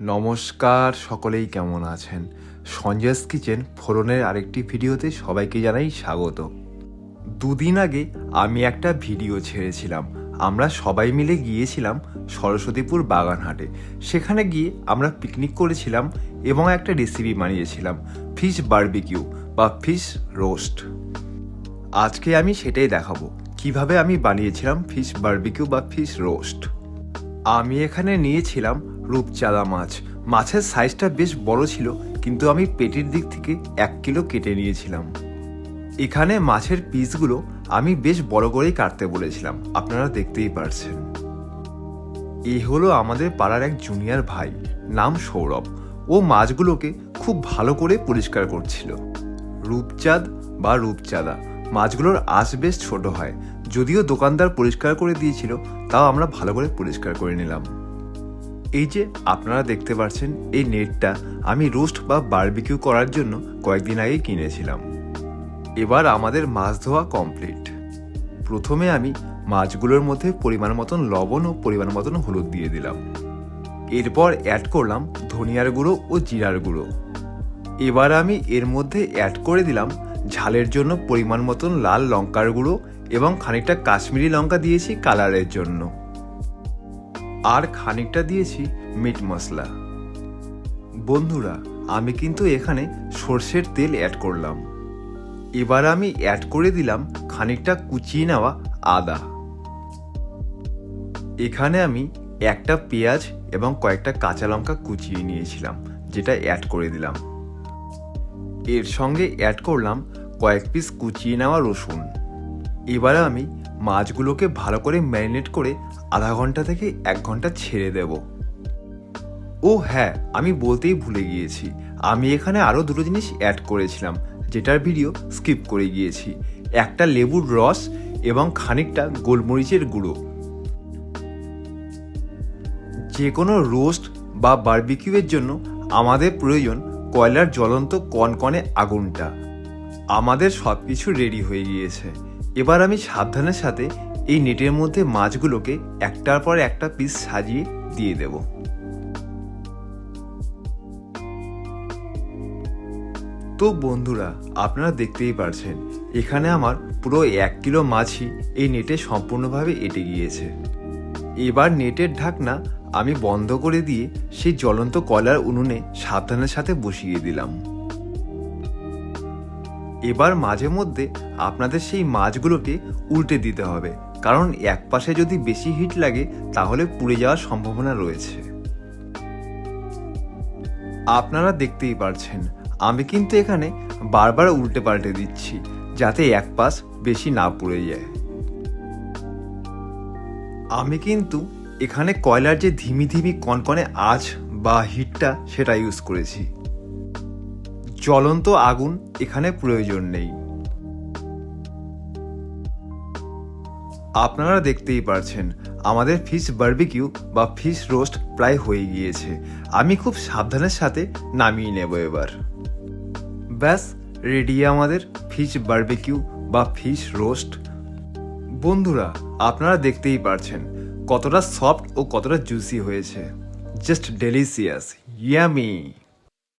নমস্কার, সকলেই কেমন আছেন? সঞ্জয়স কিচেন ফোরনের আরেকটি ভিডিওতে সবাইকে জানাই স্বাগত। দুদিন আগে আমি একটা ভিডিও ছেড়েছিলাম। আমরা সবাই মিলে গিয়েছিলাম সরস্বতীপুর বাগানহাটে। সেখানে গিয়ে আমরা পিকনিক করেছিলাম এবং একটা রেসিপি বানিয়েছিলাম ফিশ বারবিকিউ বা ফিশ রোস্ট আজকে আমি সেটাই দেখাবো, কীভাবে আমি বানিয়েছিলাম ফিশ বারবিকিউ বা ফিশ রোস্ট আমি এখানে নিয়েছিলাম রূপচাঁদা মাছ। মাছের সাইজটা বেশ বড় ছিল, কিন্তু আমি পেটের দিক থেকে এক কিলো কেটে নিয়েছিলাম। এখানে মাছের পিসগুলো আমি বেশ বড় করেই কাটতে বলেছিলাম, আপনারা দেখতেই পারছেন। এ হলো আমাদের পাড়ার এক জুনিয়র ভাই, নাম সৌরভ। ও মাছগুলোকে খুব ভালো করে পরিষ্কার করছিল। রূপচাঁদ বা রূপচাঁদা, মাছগুলোর আঁশ বেশ ছোট হয়। যদিও দোকানদার পরিষ্কার করে দিয়েছিল, তাও আমরা ভালো করে পরিষ্কার করে নিলাম। এই যে আপনারা দেখতে পাচ্ছেন এই নেটটা আমি রোস্ট বা বারবিকিউ করার জন্য কয়েকদিন আগেই কিনেছিলাম। এবার আমাদের মাছ ধোয়া কমপ্লিট। প্রথমে আমি মাছগুলোর মধ্যে পরিমাণ মতন লবণ ও পরিমাণ মতন হলুদ দিয়ে দিলাম। এরপর অ্যাড করলাম ধনিয়ার গুঁড়ো ও জিরার গুঁড়ো। এবার আমি এর মধ্যে অ্যাড করে দিলাম ঝালের জন্য পরিমাণ মতন লাল লঙ্কার গুঁড়ো এবং খানিকটা কাশ্মীরি লঙ্কা দিয়েছি কালারের জন্য। আর খানিকটা দিয়েছি মিট মশলা। বন্ধুরা, আমি কিন্তু এখানে সর্ষের তেল অ্যাড করলাম। এবার আমি অ্যাড করে দিলাম খানিকটা কুচিয়ে নেওয়া আদা। এখানে আমি একটা পেঁয়াজ এবং কয়েকটা কাঁচা লঙ্কা কুচিয়ে নিয়েছিলাম, যেটা অ্যাড করে দিলাম। এর সঙ্গে অ্যাড করলাম কয়েক পিস কুচিয়ে নেওয়া রসুন। এবারে আমি মাছগুলোকে ভালো করে ম্যারিনেট করে আধা ঘণ্টা থেকে এক ঘণ্টা ছেড়ে দেব। ও হ্যাঁ আমি বলতেই ভুলে গিয়েছি। আমি এখানে আরও দুটো জিনিস অ্যাড করেছিলাম, যেটার ভিডিও স্কিপ করে গিয়েছি। একটা লেবুর রস এবং খানিকটা গোলমরিচের গুঁড়ো। যে কোনো রোস্ট বা বারবিকিউয়ের জন্য আমাদের প্রয়োজন কয়লার জ্বলন্ত কনকনে আগুনটা। আমাদের সব কিছু রেডি হয়ে গিয়েছে। এবার আমি সাবধানের সাথে এই নেটের মধ্যে মাছগুলোকে একটার পর একটা পিস সাজিয়ে দিয়ে দেব। তো বন্ধুরা, আপনারা দেখতেই পারছেন, এখানে আমার পুরো এক কিলো মাছই এই নেটে সম্পূর্ণভাবে এটে গিয়েছে। এবার নেটের ঢাকনা আমি বন্ধ করে দিয়ে সেই জ্বলন্ত কয়লার উনুনে সাবধানের সাথে বসিয়ে দিলাম। এবার মাঝে মধ্যে আপনাদের সেই মাছগুলোকে উল্টে দিতে হবে। কারণ এক পাশে যদি বেশি হিট লাগে, তাহলে পুড়ে যাওয়ার সম্ভাবনা রয়েছে। আপনারা দেখতেই পারছেন, আমি কিন্তু এখানে বারবার উল্টে পাল্টে দিচ্ছি, যাতে এক পাশ বেশি না পুড়ে যায়। আমি কিন্তু এখানে কয়লার যে ধিমি ধিমি কনকনে আঁচ বা হিটটা সেটা ইউজ করেছি। জ্বলন্ত আগুন এখানে প্রয়োজন নেই। আপনারা দেখতেই পারছেন, আমাদের ফিশ বারবিকিউ বা ফিশ রোস্ট প্রায় হয়ে গিয়েছে। আমি খুব সাবধানের সাথে নামিয়ে নেব এবার। ব্যাস, রেডি আমাদের ফিশ বারবিকিউ বা ফিশ রোস্ট। বন্ধুরা, আপনারা দেখতেই পারছেন কতটা সফট ও কতটা জুসি হয়েছে। Just delicious yummy.